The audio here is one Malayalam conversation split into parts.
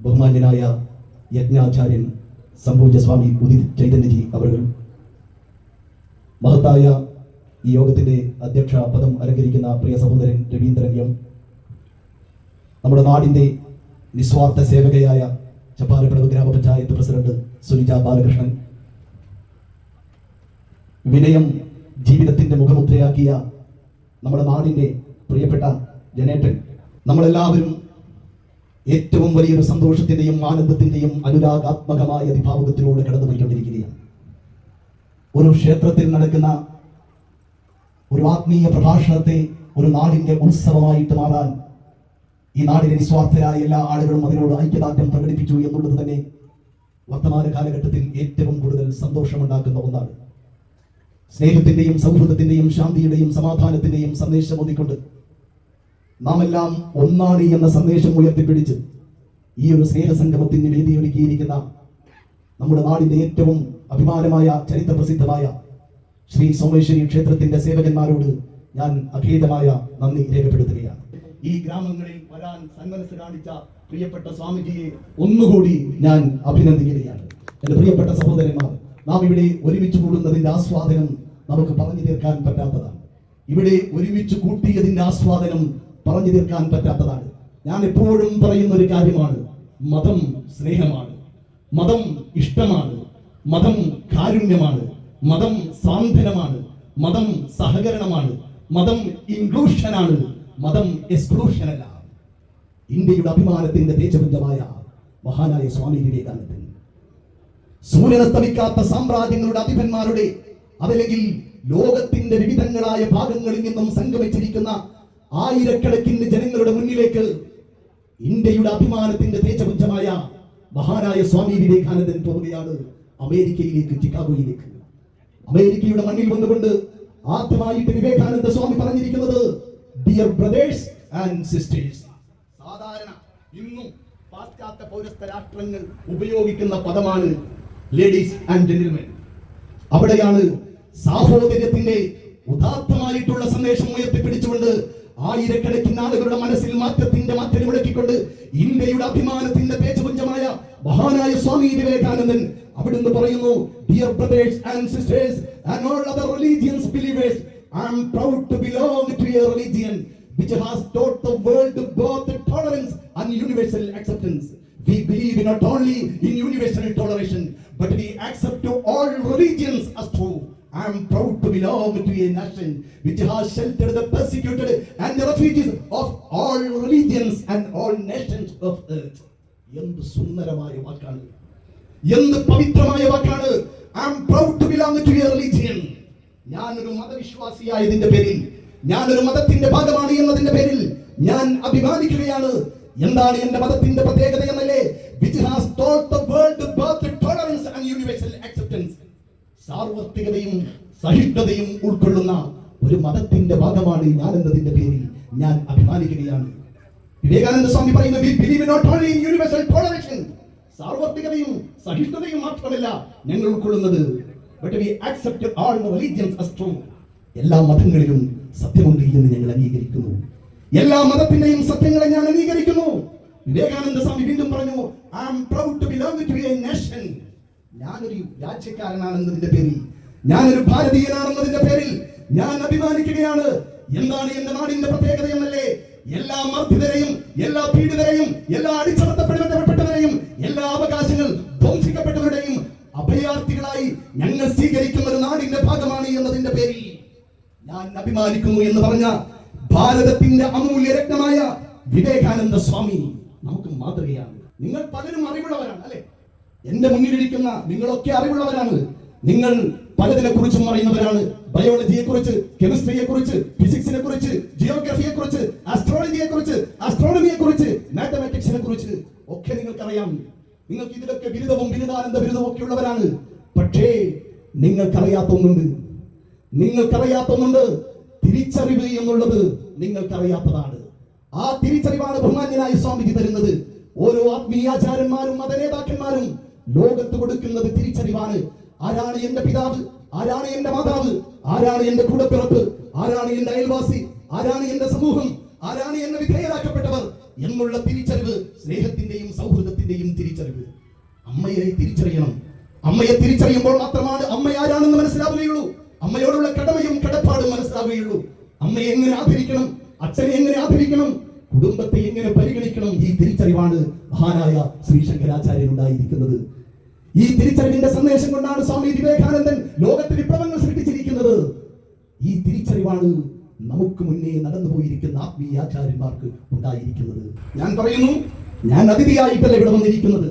ബഹുമാന്യനായ യജ്ഞാചാര്യൻ സംഭൂജസ്വാമി ഉദിത് ചൈതന്യജി അവർ മഹത്തായ ഈ യോഗത്തിന്റെ അധ്യക്ഷ പദം അലങ്കരിക്കുന്ന പ്രിയ സഹോദരൻ രവീന്ദ്രൻ എം. നമ്മുടെ നാടിന്റെ നിസ്വാർത്ഥ സേവകയായ ചപ്പാലപ്പിടവ് ഗ്രാമപഞ്ചായത്ത് പ്രസിഡന്റ് സുനിജ ബാലകൃഷ്ണൻ. വിനയം ജീവിതത്തിന്റെ മുഖമുദ്രയാക്കിയ നമ്മുടെ നാടിന്റെ പ്രിയപ്പെട്ട ജനേട്ടൻ. നമ്മളെല്ലാവരും ഏറ്റവും വലിയൊരു സന്തോഷത്തിന്റെയും ആനന്ദത്തിന്റെയും അനുരാഗാത്മകമായ അതിഭാവുകത്തിലൂടെ കടന്നുപോയിക്കൊണ്ടിരിക്കുകയാണ്. ഒരു ക്ഷേത്രത്തിൽ നടക്കുന്ന ഒരു ആത്മീയ പ്രഭാഷണത്തെ ഒരു നാടിന്റെ ഉത്സവമായിട്ട് മാറാൻ ഈ നാടിലെ നിസ്വാർത്ഥരായ എല്ലാ ആളുകളും അതിനോട് ഐക്യദാർഢ്യം പ്രകടിപ്പിച്ചു എന്നുള്ളത് തന്നെ വർത്തമാന കാലഘട്ടത്തിൽ ഏറ്റവും കൂടുതൽ സന്തോഷമുണ്ടാക്കുന്ന ഒന്നാണ്. സ്നേഹത്തിന്റെയും സൗഹൃദത്തിന്റെയും ശാന്തിയുടെയും സമാധാനത്തിന്റെയും സന്ദേശം ഒന്നിക്കൊണ്ട് നാം എല്ലാം ഒന്നാണ് എന്ന സന്ദേശം ഉയർത്തിപ്പിടിച്ച് ഈ ഒരു സ്നേഹസംഗമത്തിന് വേദിയൊരുക്കിയിരിക്കുന്ന നമ്മുടെ നാടിന്റെ ഏറ്റവും അഭിമാനമായ ചരിത്ര പ്രസിദ്ധമായ ശ്രീ സോമേശ്വരി ക്ഷേത്രത്തിന്റെ സേവകന്മാരോട് ഞാൻ അഖേദമായ നന്ദി രേഖപ്പെടുത്തുകയാണ്. ഈ ഗ്രാമങ്ങളിൽ വരാൻ സന്മനസ് കാണിച്ച പ്രിയപ്പെട്ട സ്വാമിജിയെ ഒന്നുകൂടി ഞാൻ അഭിനന്ദിക്കുകയാണ്. എന്റെ പ്രിയപ്പെട്ട സഹോദരന്മാർ നാം ഇവിടെ ഒരുമിച്ച് കൂടുന്നതിന്റെ ആസ്വാദനം നമുക്ക് പറഞ്ഞു തീർക്കാൻ പറ്റാത്തതാണ്. ഇവിടെ ഒരുമിച്ച് കൂട്ടിയതിന്റെ ആസ്വാദനം പറഞ്ഞു തീർക്കാൻ പറ്റാത്തതാണ്. ഞാൻ എപ്പോഴും പറയുന്ന ഒരു കാര്യമാണ് മതം സ്നേഹമാണ് മതം ഇഷ്ടമാണ് മതം കാരുണ്യമാണ് മതം സാന്ത്വനമാണ് മതം സഹകരണമാണ് മതം ഇൻക്ലൂഷനാണ് മതം എക്സ്ക്ലൂഷൻ അല്ല ഇന്ത്യയുടെ അഭിമാനത്തിന്റെ തേജപുഞ്ചമായ മഹാനായ സ്വാമി വിവേകാനന്ദൻ. സൂര്യനസ്തമിക്കാത്ത സാമ്രാജ്യങ്ങളുടെ അധിപന്മാരുടെ അതല്ലെങ്കിൽ ലോകത്തിന്റെ വിവിധങ്ങളായ ഭാഗങ്ങളിൽ നിന്നും സംഗമിച്ചിരിക്കുന്ന ആയിരക്കണക്കിന് ജനങ്ങളുടെ മുന്നിലേക്ക് ഇന്ത്യയുടെ അഭിമാനത്തിന്റെ തേജപുഞ്ചമായ മഹാനായ സ്വാമി വിവേകാനന്ദൻ പോവുകയാണ് അമേരിക്കയിലേക്ക് ചിക്കാഗോയിലേക്ക്. അമേരിക്കയുടെ മണ്ണിൽ വന്നുകൊണ്ട് ആദ്യമായിട്ട് വിവേകാനന്ദ സ്വാമി പറഞ്ഞിരിക്കുന്നത് ഡിയർ ബ്രദേഴ്സ് ആൻഡ് സിസ്റ്റേഴ്സ് സാധാരണ ഇന്നും പാശ്ചാത്യ പൗരസ്ത്യ രാഷ്ട്രങ്ങൾ ഉപയോഗിക്കുന്ന പദമാണ് ലേഡീസ് ആൻഡ് ജെന്റിൽമെൻ അവിടെയാണ് സാഹോദര്യത്തിന്റെ ഉദാത്തമായിട്ടുള്ള സന്ദേശം ഉയർത്തിപ്പിടിച്ചുകൊണ്ട് ആയിരക്കണക്കിന് ആളുകളുടെ മനസ്സിൽ മാറ്റത്തിന്റെ മാറ്റം മുഴക്കിക്കൊണ്ട് ഇന്ത്യയുടെ അഭിമാനത്തിന്റെ തേജപുഞ്ചമായ മഹാനായ സ്വാമി വിവേകാനന്ദൻ അവിടുന്ന് പറയുന്നു dear brothers and sisters and all other religions believers I am proud to belong to a religion which has taught the world both tolerance and universal acceptance. We believe not only in universal toleration, but we accept to all religions as true. I am proud to belong to a nation which has sheltered the persecuted and the refugees of all religions and all nations of earth. എന്ത് സുന്ദരമായ വാക്കാണ്. എന്ത് പവിത്രമായ വാക്കാണ്. I am proud to belong to a religion ഞാനൊരു മതവിശ്വാസിയായതിന്റെ പേരിൽ ഞാനൊരു മതത്തിന്റെ ഭാഗമാണ് എന്നതിന്റെ പേരിൽ ഞാൻ അഭിമാനിക്കുകയാണ്. എന്താണ് എന്റെ മതത്തിന്റെ പ്രത്യേകത എന്നല്ലേ? Which has taught the world സാർവത്രികതയും സഹിഷ്ണുതയും ഉൾക്കൊള്ളുന്ന ഒരു മതത്തിന്റെ ഭാഗമാണ് ഞാൻ എന്നതിന്റെ പേരിൽ ഞാൻ അഭിമാനിക്കുകയാണ് വിവേകാനന്ദ സ്വാമി പറയുന്നത് "We believe not only in universal toleration." സാർവത്രികതയും സഹിഷ്ണുതയും മാത്രമല്ല ഞങ്ങൾ ഉൾക്കൊള്ളുന്നത് വി as true. എല്ലാ മതങ്ങളിലും സത്യമുണ്ട് എന്ന് ഞങ്ങൾ അംഗീകരിക്കുന്നു എല്ലാ മതത്തിന്റെയും സത്യങ്ങളെ ഞാൻ അംഗീകരിക്കുന്നു വിവേകാനന്ദ സ്വാമി വീണ്ടും പറഞ്ഞു I am proud to belong to a nation ഞാനൊരു രാജ്യക്കാരനാണെന്നതിന്റെ പേരിൽ ഞാനൊരു ഭാരതീയനാണെന്നതിന്റെ പേരിൽ ഞാൻ അഭിമാനിക്കുകയാണ്. എന്താണ് എന്റെ നാടിന്റെ പ്രത്യേകത എന്നല്ലേ? എല്ലാ മർദ്ദിതരെയും എല്ലാ പീഡിതരെയും എല്ലാ അടിച്ചമർത്തപ്പെട്ടവരെയും എല്ലാ അവകാശങ്ങൾ ധ്വംസിക്കപ്പെട്ടവരുടെയും അഭയാർത്ഥികളായി ഞങ്ങൾ സ്വീകരിക്കുന്ന ഒരു നാടിന്റെ ഭാഗമാണ് എന്നതിന്റെ പേരിൽ ഞാൻ അഭിമാനിക്കുന്നു എന്ന് പറഞ്ഞ ഭാരതത്തിന്റെ അമൂല്യ രത്നമായ വിവേകാനന്ദ സ്വാമി നമുക്ക് മാതൃകയാണ്. നിങ്ങൾ പലരും അറിവുള്ളവരാണ് അല്ലെ? എന്റെ മുന്നിലിരിക്കുന്ന നിങ്ങളൊക്കെ അറിവുള്ളവരാണ്. നിങ്ങൾ പലതിനെ കുറിച്ചും അറിയുന്നവരാണ്. ബയോളജിയെ കുറിച്ച് കെമിസ്ട്രിയെ കുറിച്ച് ഫിസിക്സിനെ കുറിച്ച് ജിയോഗ്രഫിയെ കുറിച്ച് ആസ്ട്രോളജിയെ കുറിച്ച് ആസ്ട്രോണമിയെ കുറിച്ച് മാത്തമാറ്റിക്സിനെ കുറിച്ച് ഒക്കെ നിങ്ങൾക്കറിയാം. നിങ്ങൾക്ക് ഇതിലൊക്കെ ബിരുദവും ബിരുദാനന്ദ ബിരുദവും ഒക്കെ ഉള്ളവരാണ്. പക്ഷേ നിങ്ങൾക്കറിയാത്ത ഒന്നുണ്ട് നിങ്ങൾക്കറിയാത്ത ഒന്നുണ്ട് തിരിച്ചറിവ് എന്നുള്ളത് നിങ്ങൾക്കറിയാത്തതാണ്. ആ തിരിച്ചറിവാണ് ബഹുമാന്യനായ സ്വാമിജി തരുന്നത്. ഓരോ ആത്മീയാചാരന്മാരും മതനേതാക്കന്മാരും ലോകത്ത് കൊടുക്കുന്നത് തിരിച്ചറിവാണ്. ആരാണ് എന്റെ പിതാവ്? ആരാണ് എന്റെ മാതാവ്? ആരാണ് എന്റെ കൂടപ്പിറപ്പ്? ആരാണ് എന്റെ അയൽവാസി? ആരാണ് എന്റെ സമൂഹം? ആരാണ് എന്നെ വിധേയരാക്കപ്പെട്ടവർ? എന്നുള്ള തിരിച്ചറിവ് സ്നേഹത്തിന്റെയും സൗഹൃദത്തിന്റെയും തിരിച്ചറിവ്. അമ്മയെ തിരിച്ചറിയണം. അമ്മയെ തിരിച്ചറിയുമ്പോൾ മാത്രമാണ് അമ്മ ആരാണെന്ന് മനസ്സിലാവുകയുള്ളൂ. അമ്മയോടുള്ള കടമയും കടപ്പാടും മനസ്സിലാവുകയുള്ളൂ. അമ്മയെ എങ്ങനെ ആദരിക്കണം? അച്ഛനെ എങ്ങനെ ആദരിക്കണം? കുടുംബത്തെ എങ്ങനെ പരിഗണിക്കണം? ഈ തിരിച്ചറിവാണ് മഹാനായ ശ്രീ ശങ്കരാചാര്യൻ ഉണ്ടായിരിക്കുന്നത് ഈ തിരിച്ചറിവിന്റെ സന്ദേശം കൊണ്ടാണ് സ്വാമി വിവേകാനന്ദൻ ലോകത്തിൽ വിപ്ലവങ്ങൾ സൃഷ്ടിച്ചിരിക്കുന്നത്. ഈ തിരിച്ചറിവാണ് നമുക്ക് മുന്നേ നടന്നു പോയിരിക്കുന്ന ആത്മീയ ആചാര്യന്മാർക്ക് ഉണ്ടായിരിക്കുന്നത്. ഞാൻ പറയുന്നു ഞാൻ അതിഥിയായിട്ടല്ല ഇവിടെ വന്നിരിക്കുന്നത്.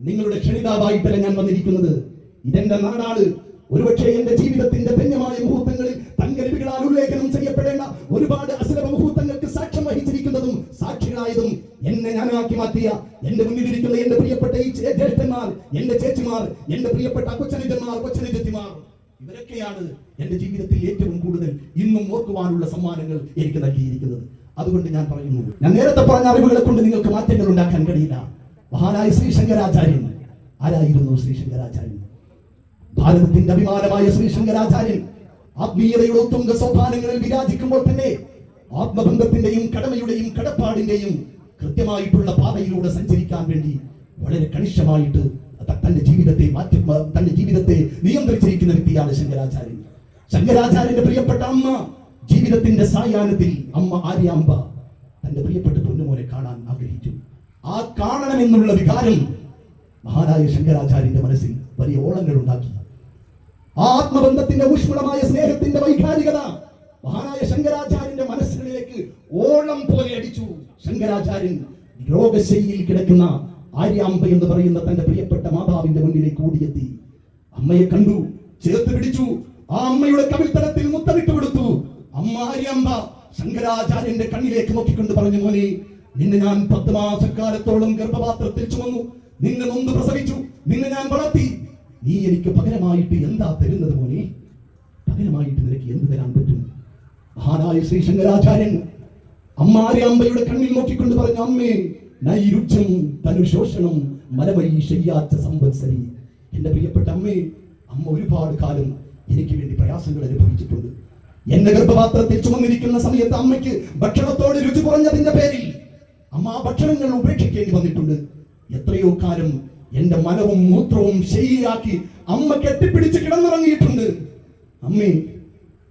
നിങ്ങളുടെ ക്ഷണിതാവായിട്ടല്ല ഞാൻ വന്നിരിക്കുന്നത്. ഇതെന്റെ നാടാണ്. ഒരുപക്ഷെ എന്റെ ജീവിതത്തിന്റെ ധന്യമായ മുഹൂർത്തങ്ങളിൽ തങ്കലിപികളാൽ ഉല്ലേഖനം ചെയ്യപ്പെടേണ്ട ഒരുപാട് അസുലഭ മുഹൂർത്തങ്ങൾക്ക് സാക്ഷ്യം എന്നെ ആക്കി മാറ്റിയ എന്റെ മുന്നിലിരിക്കുന്ന എന്റെ പ്രിയപ്പെട്ട ഈ ചേ- ജ്യേഷ്ഠന്മാർ എന്റെ ചേച്ചിമാർ എന്റെ പ്രിയപ്പെട്ട കൊച്ചനുജന്മാർ കൊച്ചനുജത്തിമാർ ഇവരൊക്കെയാണ് എന്റെ ജീവിതത്തിൽ ഏറ്റവും കൂടുതൽ ഇന്നും ഓർക്കുവാനുള്ള സമ്മാനങ്ങൾ എനിക്ക് നൽകിയിരിക്കുന്നത്. അതുകൊണ്ട് ഞാൻ പറയുന്നു ഞാൻ നേരത്തെ പറഞ്ഞ അറിവുകളെ കൊണ്ട് നിങ്ങൾക്ക് മാറ്റങ്ങൾ ഉണ്ടാക്കാൻ കഴിയില്ല. മഹാനായ ശ്രീ ശങ്കരാചാര്യൻ. ആരായിരുന്നു ശ്രീ ശങ്കരാചാര്യൻ? ഭാരതത്തിന്റെ അഭിമാനമായ ശ്രീ ശങ്കരാചാര്യൻ. ആത്മീയതയുടെ ഉത്തുംഗ സോപാനങ്ങളിൽ വിരാജിക്കുമ്പോൾ തന്നെ ആത്മബന്ധത്തിന്റെയും കടമയുടെയും കടപ്പാടിന്റെയും കൃത്യമായിട്ടുള്ള പാതയിലൂടെ സഞ്ചരിക്കാൻ വേണ്ടി വളരെ കണിശമായിട്ട് തന്റെ ജീവിതത്തെ മാറ്റി തന്റെ ജീവിതത്തെ നിയന്ത്രിച്ചിരിക്കുന്ന വ്യക്തിയാണ് ശങ്കരാചാര്യൻ. ശങ്കരാചാര്യന്റെ പ്രിയപ്പെട്ട അമ്മ ജീവിതത്തിന്റെ സായാഹ്നത്തിൽ അമ്മ ആര്യാമ്പ തന്റെ പ്രിയപ്പെട്ട പൊന്നുമോനെ കാണാൻ ആഗ്രഹിച്ചു. ആ കാണണമെന്നുള്ള വികാരം മഹാനായ ശങ്കരാചാര്യന്റെ മനസ്സിൽ വലിയ ഓളങ്ങൾ ഉണ്ടാക്കി. ആ ആത്മബന്ധത്തിന്റെ ഊഷ്മളമായ സ്നേഹത്തിന്റെ വൈകാരികത മഹാനായ ശങ്കരാചാര്യന്റെ മനസ്സുകളിലേക്ക് ഓളം പോലെ അടിച്ചു. ശങ്കരാചാര്യൻ രോഗശൈലിയിൽ കിടക്കുന്ന ആര്യാമ്പ എന്ന് പറയുന്ന തന്റെ പ്രിയപ്പെട്ട മാതാവിന്റെ മുന്നിലേക്ക് ഓടിയെത്തി. അമ്മയെ കണ്ടു ചേർത്ത് പിടിച്ചു. ആ അമ്മയുടെ കവിൾത്തലത്തിൽ മുത്തമിട്ട് കൊടുത്തു. അമ്മ ആര്യാമ്പ ശങ്കരാചാര്യന്റെ കണ്ണിലേക്ക് നോക്കിക്കൊണ്ട് പറഞ്ഞു മോനെ നിന്നെ ഞാൻ പത്ത് മാസക്കാലത്തോളം ഗർഭപാത്രത്തിൽ ചുമന്നു. നിന്നെ നൊന്ന് പ്രസവിച്ചു. നിന്നെ ഞാൻ വളർത്തി. നീ എനിക്ക് പകരമായിട്ട് എന്താ തരുന്നത് മോനെ? പകരമായിട്ട് നിനക്ക് എന്ത് തരാൻ പറ്റും? മഹാനായ ശ്രീ ശങ്കരാചാര്യൻ അമ്മാരിയമ്പയുടെ കണ്ണിൽ നോക്കിക്കൊണ്ട് പറഞ്ഞു അമ്മേ നൈരുജ്യം തനുശോഷണം മലവഴി ശരിയാത്ത സംവത്സരി. എന്റെ പ്രിയപ്പെട്ട അമ്മേ അമ്മ ഒരുപാട് കാലം എനിക്ക് വേണ്ടി പ്രയാസങ്ങൾ അനുഭവിച്ചിട്ടുണ്ട്. എന്റെ ഗർഭപാത്രത്തിൽ ചുമന്നിരിക്കുന്ന സമയത്ത് അമ്മയ്ക്ക് ഭക്ഷണത്തോട് രുചി കുറഞ്ഞതിന്റെ പേരിൽ അമ്മ ആ ഭക്ഷണങ്ങൾ ഉപേക്ഷിക്കേണ്ടി വന്നിട്ടുണ്ട്. എത്രയോ കാലം എന്റെ മനവും മൂത്രവും ശരിയാക്കി അമ്മ കെട്ടിപ്പിടിച്ച് കിടന്നിറങ്ങിയിട്ടുണ്ട്. അമ്മേ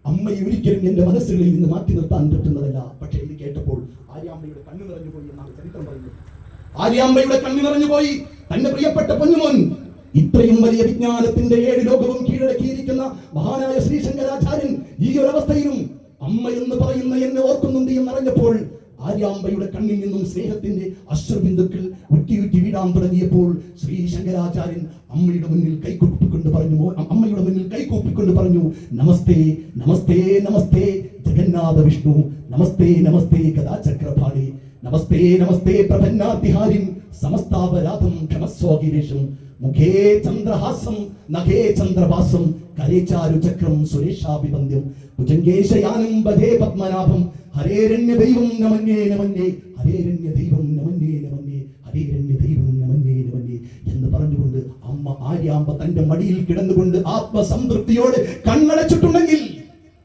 അമ്മയെ ഒരിക്കലും എന്റെ മനസ്സുകളിൽ നിന്ന് മാറ്റി നിർത്താൻ പറ്റുന്നതല്ല. പക്ഷേ ഇത് കേട്ടപ്പോൾ ആര്യാമ്മയുടെ കണ്ണു നിറഞ്ഞു പോയി എന്നാണ് ചരിത്രം പറയുന്നത്. ആര്യാമ്മയുടെ കണ്ണു നിറഞ്ഞു പോയി. തന്റെ പ്രിയപ്പെട്ട പൊന്നുമോൻ ഇത്രയും വലിയ വിജ്ഞാനത്തിന്റെ ഏഴ് ലോകവും കീഴടക്കിയിരിക്കുന്ന മഹാനായ ശ്രീ ശങ്കരാചാര്യൻ ഈ ഒരു അവസ്ഥയിലും അമ്മ എന്ന് പറയുന്ന എന്നെ ഓർക്കുന്നുണ്ട് എന്നറിഞ്ഞപ്പോൾ ആര്യാമ്പയുടെ കണ്ണിൽ നിന്നും സ്നേഹത്തിന്റെ അശ്രുബിന്ദുക്കൾ ഉറ്റി ഉറ്റി വീടാൻ തുടങ്ങിയപ്പോൾ ശ്രീ ശങ്കരാചാര്യൻ അമ്മയുടെ മുന്നിൽ കൈകൂപ്പിക്കൊണ്ട് പറഞ്ഞു "മോ- അമ്മയുടെ മുന്നിൽ കൈകൂപ്പിക്കൊണ്ട് പറഞ്ഞു നമസ്തേ നമസ്തേ നമസ്തേ ജഗന്നാഥ വിഷ്ണു നമസ്തേ നമസ്തേ കഥാചക്രപാണി നമസ്തേ നമസ്തേ പ്രപന്നാതിഹാരിം സമസ്താപരാധം ക്ഷമസ്വാഗിരീഷം മുഖേ ചന്ദ്രഹാസം നഖേ ചന്ദ്രഭാസം കരേചാരു ചക്രം സുരേഷാഭിവന്ദ്യം. ഭുജംഗേശയാനം വധേ പത്മനാഭം. ഹരേരണ്യ ദൈവം നമന്യേ നമന്യേ. ഹരേരണ്യ ദൈവം നമന്യേ നമന്യേ. ഹരേരണ്യ ദൈവം നമന്യേ നമന്യേ എന്ന് പറഞ്ഞുകൊണ്ട് അമ്മ ആര്യാമ്പ തന്റെ മടിയിൽ കിടന്നുകൊണ്ട് ആത്മസംതൃപ്തിയോടെ കണ്ണടച്ചിട്ടുണ്ടെങ്കിൽ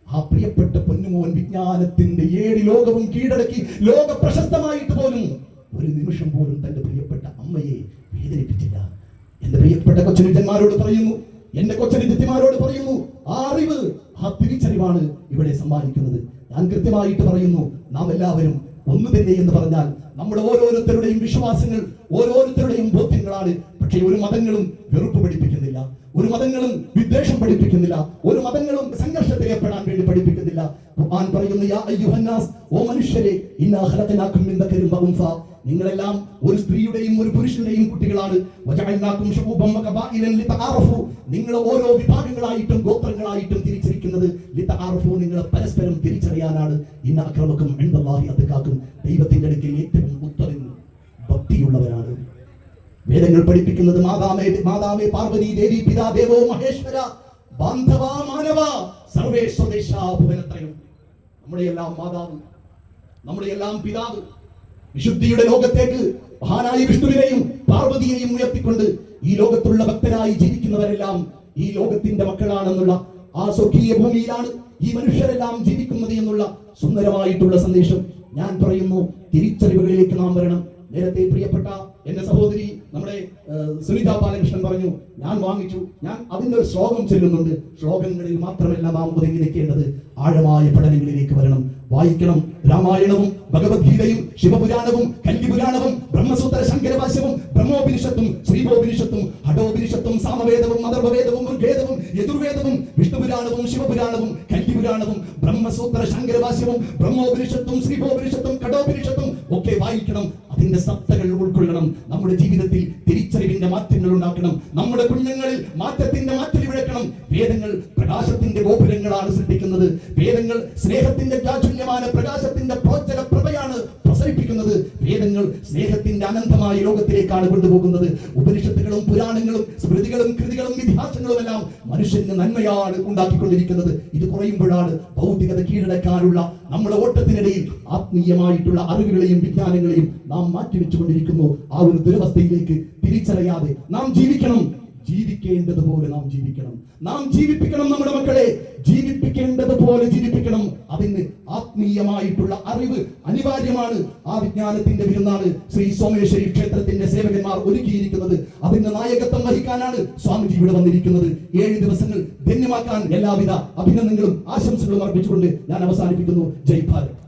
ആ പ്രിയപ്പെട്ട പൊന്നുമോൻ വിജ്ഞാനത്തിന്റെ ഏഴ് ലോകവും കീഴടക്കി ലോക പ്രശസ്തമായിട്ട് പോലും ഒരു നിമിഷം പോലും തന്റെ പ്രിയപ്പെട്ട അമ്മയെ വേദനിപ്പിച്ചില്ല. എന്റെ പ്രിയപ്പെട്ട കൊച്ചനുജന്മാരോട് പറയുന്നു എന്റെ കൊച്ചനുജത്തിമാരോട് പറയുന്നു ആ അറിവ് ആ തിരിച്ചറിവാണ് ഇവിടെ സമ്മാനിക്കുന്നത്. ഞാൻ കൃത്യമായിട്ട് പറയുന്നു നാം എല്ലാവരും ഒന്ന് തന്നെ എന്ന് പറഞ്ഞാൽ നമ്മുടെ ഓരോരുത്തരുടെയും വിശ്വാസങ്ങൾ ഓരോരുത്തരുടെയും ബോധ്യങ്ങളാണ്. പക്ഷേ ഒരു മതങ്ങളും വെറുപ്പ് പഠിപ്പിക്കുന്നില്ല ഒരു മതങ്ങളും വിദ്വേഷം പഠിപ്പിക്കുന്നില്ല ഒരു മതങ്ങളും സംഘർഷത്തിൽ ഏർപ്പെടാൻ വേണ്ടി പഠിപ്പിക്കുന്നില്ല. ഖുർആൻ പറയുന്നു യാ അയ്യുഹന്നാസ് ഓ മനുഷ്യരെ ഇന്നാ മിൻ നിങ്ങളെല്ലാം ഒരു സ്ത്രീയുടെയും ഒരു പുരുഷന്റെയും കുട്ടികളാണ്. നിങ്ങൾ ഓരോ വിഭാഗങ്ങളായിട്ടും ഗോത്രങ്ങളായിട്ടും തിരിച്ചിരിക്കുന്നത് നിങ്ങൾ പരസ്പരം തിരിച്ചറിയാനാണ്. ഇന്ന അക്രമക്കും ഇൻദല്ലാഹി അത്കാക്കും ദൈവത്തിന്റെ അടുക്കൽ ഏറ്റവും ഉത്തരം ഭക്തിയുള്ളവരാണ് വേദങ്ങൾ പഠിപ്പിക്കുന്നത് മാതാമേ മാതാമേ പാർവതി ദേവി പിതാ ദേവോ മഹേശ്വര. ബാന്ധവ മാനവ സർവേ സ്വദേശ നമ്മുടെ എല്ലാം മാതാവ് നമ്മുടെ എല്ലാം പിതാവ്. വിശുദ്ധിയുടെ ലോകത്തേക്ക് മഹാനായ വിഷ്ണുവിനെയും പാർവതിയെയും ഉയർത്തിക്കൊണ്ട് ഈ ലോകത്തുള്ള ഭക്തരായി ജീവിക്കുന്നവരെല്ലാം ഈ ലോകത്തിന്റെ മക്കളാണെന്നുള്ള ആ സ്വർഗീയ ഭൂമിയിലാണ് ഈ മനുഷ്യരെല്ലാം ജീവിക്കുന്നത് എന്നുള്ള സുന്ദരമായിട്ടുള്ള സന്ദേശം ഞാൻ പറയുന്നു. തിരിച്ചറിവുകളിലേക്ക് നാം വരണം. നേരത്തെ പ്രിയപ്പെട്ട എന്റെ സഹോദരി നമ്മുടെ സുനിത ബാലകൃഷ്ണൻ പറഞ്ഞു ഞാൻ വാങ്ങിച്ചു. ഞാൻ അതിന്റെ ഒരു ശ്ലോകം ചെല്ലുന്നുണ്ട്. ശ്ലോകങ്ങളിൽ മാത്രമല്ല നാം ഒതുങ്ങി നിൽക്കേണ്ടത് ആഴമായ പഠനങ്ങളിലേക്ക് വരണം. വായിക്കണം. രാമായണവും ഭഗവത്ഗീതയും ശിവപുരാണവും കല്ലിപുരാണവും ബ്രഹ്മസൂത്ര ശങ്കരഭാഷ്യവും ബ്രഹ്മോപനിഷത്തും ശ്രീകോപനിഷത്തും ഹഠോപനിഷത്തും സാമവേദവും അഥർവവേദവും ഋഗ്വേദവും യജുർവേദവും വിഷ്ണുപുരാണവും ശിവപുരാണവും കല്ലിപുരാണവും ബ്രഹ്മസൂത്ര ശങ്കരഭാഷ്യവും ബ്രഹ്മോപനിഷത്തും ശ്രീകോപനിഷത്തും കഠോപനിഷത്തും ഒക്കെ വായിക്കണം അതിന്റെ സത്തകൾ ഉൾക്കൊള്ളണം നമ്മുടെ ജീവിതത്തിൽ തിരിച്ചറിവിന്റെ മാറ്റങ്ങൾ ഉണ്ടാക്കണം നമ്മുടെ കുഞ്ഞുങ്ങളിൽ മാറ്റത്തിന്റെ മാറ്റം വിഴക്കണം. വേദങ്ങൾ പ്രകാശത്തിന്റെ ഗോപുരങ്ങളാണ് സൃഷ്ടിക്കുന്നത്. വേദങ്ങൾ സ്നേഹത്തിന്റെ ചാചുല്യമാണ് പ്രകാശത്തിന്റെ വേദങ്ങൾ സ്നേഹത്തിന്റെ അനന്തമായ ലോകത്തിലേക്കാണ് കൊണ്ടുപോകുന്നത്. ഉപനിഷത്തുകളും പുരാണങ്ങളും സ്മൃതികളും കൃതികളും ഇതിഹാസങ്ങളും എല്ലാം മനുഷ്യന് നന്മയാണ് ഉണ്ടാക്കിക്കൊണ്ടിരിക്കുന്നത്. ഇത് കുറയുമ്പോഴാണ് ഭൗതികത കീഴടക്കാനുള്ള നമ്മുടെ ഓട്ടത്തിനിടയിൽ ആത്മീയമായിട്ടുള്ള അറിവുകളെയും വിജ്ഞാനങ്ങളെയും നാം മാറ്റിവെച്ചുകൊണ്ടിരിക്കുന്നു. ആ ഒരു ദുരവസ്ഥയിലേക്ക് തിരിച്ചറിയാതെ നാം ജീവിക്കണം. ജീവിക്കേണ്ടതുപോലെ നാം ജീവിക്കണം. നാം ജീവിപ്പിക്കണം നമ്മുടെ മക്കളെ. ജീവിപ്പിക്കേണ്ടതുപോലെ ജീവിപ്പിക്കണം. അതിന് ആത്മീയമായിട്ടുള്ള അറിവ് അനിവാര്യമാണ്. ആ വിജ്ഞാനത്തിന്റെ വിരുന്നാണ് ശ്രീ സോമേശ്വരി ക്ഷേത്രത്തിന്റെ സേവകന്മാർ ഒരുക്കിയിരിക്കുന്നത്. അതിന്റെ നായകത്വം വഹിക്കാനാണ് സ്വാമിജി ഇവിടെ വന്നിരിക്കുന്നത്. ഏഴ് ദിവസങ്ങൾ ധന്യമാക്കാൻ എല്ലാവിധ അഭിനന്ദനങ്ങളും ആശംസകളും അർപ്പിച്ചുകൊണ്ട് ഞാൻ അവസാനിപ്പിക്കുന്നു. ജയ് ഭാരത്.